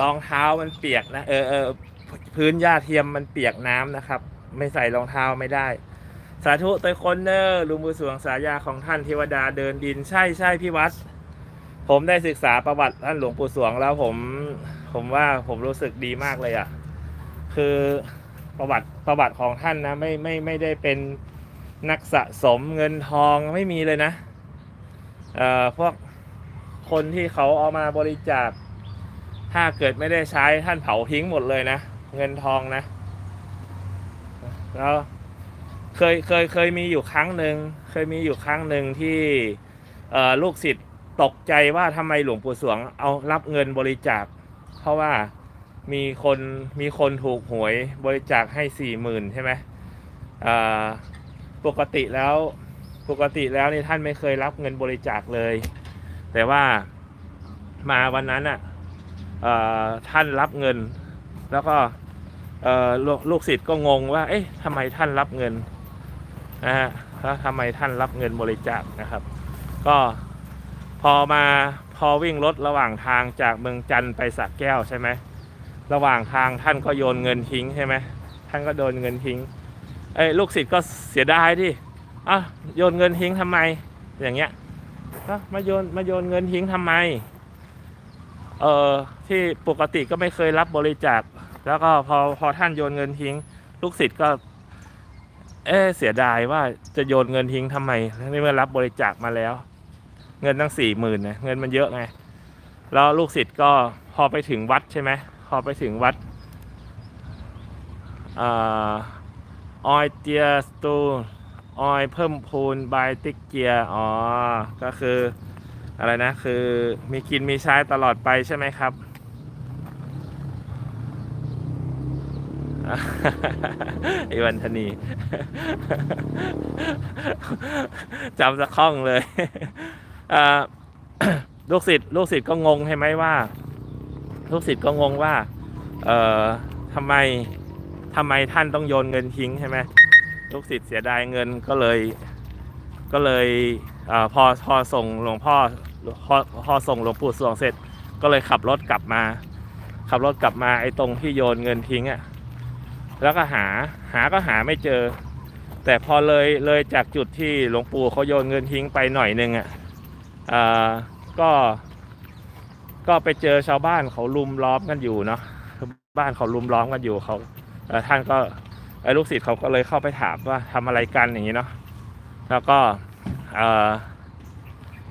รองเท้ามันเปียกนะเออเออพื้นหญ้าเทียมมันเปียกน้ำนะครับ ไม่ใส่รองเท้าไม่ได้ สาธุตัวคนเนอร์ลุงบุญสวงสายาของท่านเทวดาเดินดินใช่ใช่พี่วัด ผมได้ศึกษาประวัติท่านหลวงปู่สวงแล้วผมผมว่าผมรู้สึกดีมากเลยอะ่ะ คือประวัติประวัติของท่านนะไม่ไม่ไม่ได้เป็นนักสะสมเงินทองไม่มีเลยนะเอ่อพวกคนที่เขาเอามาบริจาค ถ้าเกิดไม่ได้ใช้ท่านเผาทิ้งหมดเลยนะ เงินทองนะ แล้วเคยเคยเคยมีอยู่ครั้งหนึ่งเคยมีอยู่ครั้งหนึ่งที่ลูกศิษย์ตกใจว่าทำไมหลวงปู่สวงเอารับเงินบริจาค เพราะว่ามีคนมีคนถูกหวยบริจาคให้สี่หมื่นใช่ไหมปกติแล้วปกติแล้วนี่ท่านไม่เคยรับเงินบริจาคเลย แต่ว่ามาวันนั้นอะเอ่อ ท่านรับเงิน แล้วก็ลูกลูกศิษย์ก็งงว่า เอ๊ะทำไมท่านรับเงินนะฮะแล้วทำไมท่านรับเงินบริจาคนะครับ ก็พอมาพอวิ่งรถระหว่างทางจากเมืองจันไปสักแก้วใช่ไหมระหว่างทางท่านก็โยนเงินทิ้งใช่ไหมท่านก็โดนเงินทิ้งเอ้ลูกศิษย์ก็เสียดายดิอะโยนเงินทิ้งทำไม อย่างเงี้ยมาโยนมาโยนเงินทิ้งทำไม เออที่ปกติก็ไม่เคยรับบริจาค แล้วก็พอพอท่านโยนเงินทิ้ง ลูกศิษย์ก็ เอ๊ะเสียดายว่าจะโยนเงินทิ้งทำไมนี่เมื่อรับบริจาคมาแล้ว เงินตั้งสี่หมื่นนะเงินมันเยอะไงแล้วลูกศิษย์ก็พอไปถึงวัดใช่ไหมพอไปถึงวัดออยเตียสตูออยเพิ่มพูนบายติกเกียอ๋อก็คือ อะไรนะ คือมีกินมีใช้ตลอดไปใช่ไหมครับ ไอวันธนีจำสักข้องเลยลูกศิษย์ลูกศิษย์ก็งงใช่ไหมว่า ลูกศิษย์ก็งงว่า เอ่อทำไมทำไมท่านต้องโยนเงินทิ้งใช่ไหมลูกศิษย์เสียดายเงินก็เลย ก็เลยอพอพอส่งหลวงพ่อ พอพอส่งหลวงปู่สวงเสร็จ ก็เลยขับรถกลับมา ขับรถกลับมาไอ้ตรงที่โยนเงินทิ้งอะ่ะแล้วก็หาหาก็หาไม่เจอ แต่พอเลยเลยจากจุดที่หลวงปู่เขาโยนเงินทิ้งไปหน่อยนึงอะ่ะอ่าก็ก็ไปเจอชาวบ้านเขาลุมล้อมกันอยู่เนาะบ้านเขาลุมล้อมกันอยู่เขาท่านก็ไอ้ลูกศิษย์เขาก็เลยเข้าไปถามว่าทำอะไรกันอย่างนี้เนาะแล้วก็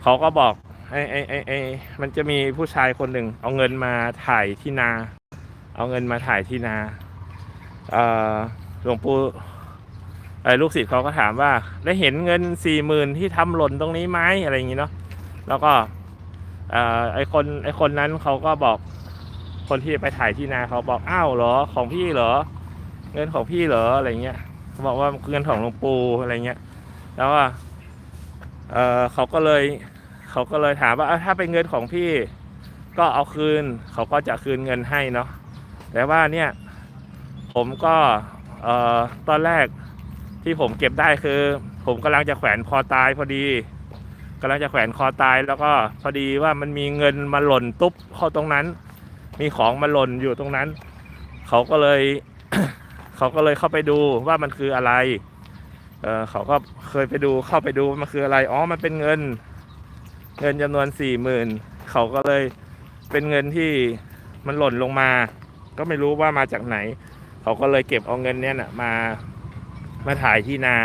เขาก็บอก ไอ้ไอ้ไอ้ไอ้มันจะมีผู้ชายคนหนึ่งเอาเงินมาถ่ายที่นา เอาเงินมาถ่ายที่นาเอ่อหลวงปู่ไอ้ลูกศิษย์เขาก็ถามว่า ได้เห็นเงินสี่หมื่นที่ทำหล่นตรงนี้ไหมอะไรอย่างนี้เนาะแล้วก็เอ่อไอ้คนไอ้คนนั้นเขาก็บอกคนที่ไปถ่ายที่นาเขาบอกอ้าวเหรอของพี่เหรอ เงินของพี่เหรออะไรเงี้ยเขาบอกว่าเงินของหลวงปู่อะไรเงี้ย แล้วว่าเออเขาก็เลย เขาก็เลยถามว่าถ้าเป็นเงินของพี่ก็เอาคืน เขาก็จะคืนเงินให้เนาะแต่ว่าเนี่ยผมก็เอ่อตอนแรกที่ผมเก็บได้คือ ผมกำลังจะแขวนคอตายพอดีกำลังจะแขวนคอตายแล้วก็พอดีว่ามันมีเงินมาหล่นตุ๊บเข้าตรงนั้น มีของมาหล่นอยู่ตรงนั้น เขาก็เลยเขาก็เลยเข้าไปดูว่ามันคืออะไรเออเขาก็เคยไปดูเข้าไปดูมันคืออะไร อ๋อ มันเป็นเงิน เงินจำนวนสี่หมื่นเขาก็เลยเป็นเงินที่มันหล่นลงมา ก็ไม่รู้ว่ามาจากไหน เขาก็เลยเก็บเอาเงินเนี้ยน่ะมามาถ่ายที่นา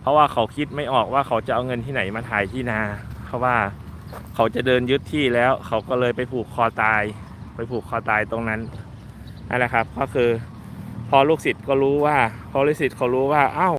เพราะว่าเขาคิดไม่ออกว่าเขาจะเอาเงินที่ไหนมาถ่ายที่นา เพราะว่าเขาจะเดินยึดที่แล้ว เขาก็เลยไปผูกคอตาย ไปผูกคอตายตรงนั้นนั่นแหละครับ ก็คือพอลูกศิษย์ก็รู้ว่า พอลูกศิษย์เขารู้ว่า เอ้า